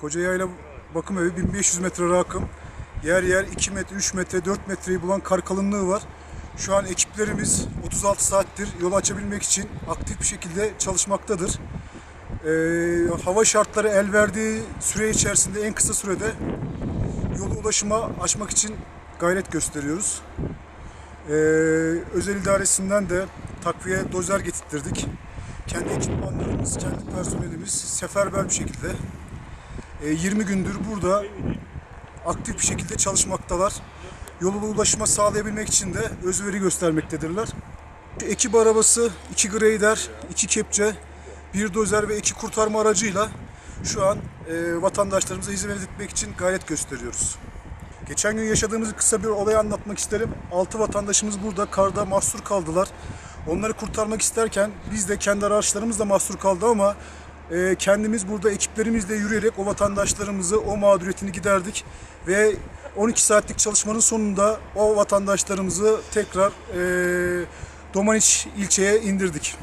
Koca Yayla Bakım Evi 1500 metre rakım. Yer yer 2 metre, 3 metre, 4 metreyi bulan kar kalınlığı var. Şu an ekiplerimiz 36 saattir yol açabilmek için aktif bir şekilde çalışmaktadır. Ee, hava şartları el verdiği süre içerisinde en kısa sürede yolu ulaşıma açmak için gayret gösteriyoruz. Ee, özel idaresinden de takviye dozer getirttirdik. Kendi ekipmanlarımız, kendi personelimiz seferber bir şekilde e, 20 gündür burada aktif bir şekilde çalışmaktalar. Yoluna ulaşıma sağlayabilmek için de özveri göstermektedirler. Ekip arabası, iki grader, iki kepçe, bir dozer ve iki kurtarma aracıyla şu an e, vatandaşlarımıza hizmet etmek için gayret gösteriyoruz. Geçen gün yaşadığımız kısa bir olayı anlatmak isterim. Altı vatandaşımız burada karda mahsur kaldılar. Onları kurtarmak isterken biz de kendi araçlarımızla mahsur kaldı ama e, kendimiz burada ekiplerimizle yürüyerek o vatandaşlarımızı, o mağduriyetini giderdik. Ve 12 saatlik çalışmanın sonunda o vatandaşlarımızı tekrar e, Domaniç ilçeye indirdik.